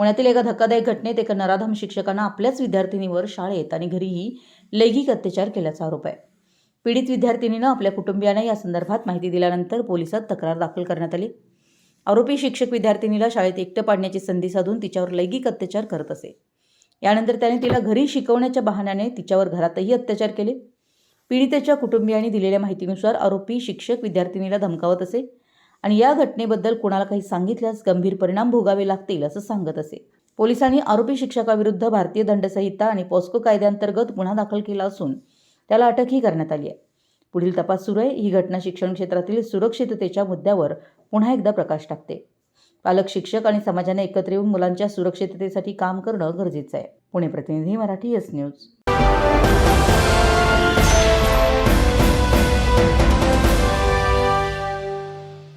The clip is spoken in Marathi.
पुण्यातील एका धक्कादायक घटनेत एका नराधम शिक्षकानं आपल्याच विद्यार्थिनीवर शाळेत आणि घरीही लैंगिक अत्याचार केल्याचा आरोप आहे. पीडित विद्यार्थिनीनं आपल्या कुटुंबियांना या संदर्भात माहिती दिल्यानंतर पोलिसात तक्रार दाखल करण्यात आली. आरोपी शिक्षक विद्यार्थिनीला शाळेत एकटं पाडण्याची संधी साधून तिच्यावर लैंगिक अत्याचार करत असे. यानंतर त्याने तिला घरी शिकवण्याच्या बहाण्याने तिच्यावर घरातही अत्याचार केले. पीडितेच्या कुटुंबियांनी दिलेल्या माहितीनुसार आरोपी शिक्षक विद्यार्थिनीला धमकावत असे. आणि या घटनेबद्दल कोणाला काही सांगितल्यास गंभीर परिणाम भोगावे लागतील असं सांगत असे. पोलिसांनी आरोपी शिक्षकाविरुद्ध भारतीय दंडसंहिता आणि पॉस्को कायद्याअंतर्गत गुन्हा दाखल केला असून त्याला अटकही करण्यात आली आहे. पुढील तपास सुरू आहे. ही घटना शिक्षण क्षेत्रातील सुरक्षिततेच्या मुद्द्यावर पुन्हा एकदा प्रकाश टाकते. पालक शिक्षक आणि समाजाने एकत्र येऊन मुलांच्या सुरक्षिततेसाठी काम करणं गरजेचं आहे. पुणे प्रतिनिधी मराठी एस न्यूज.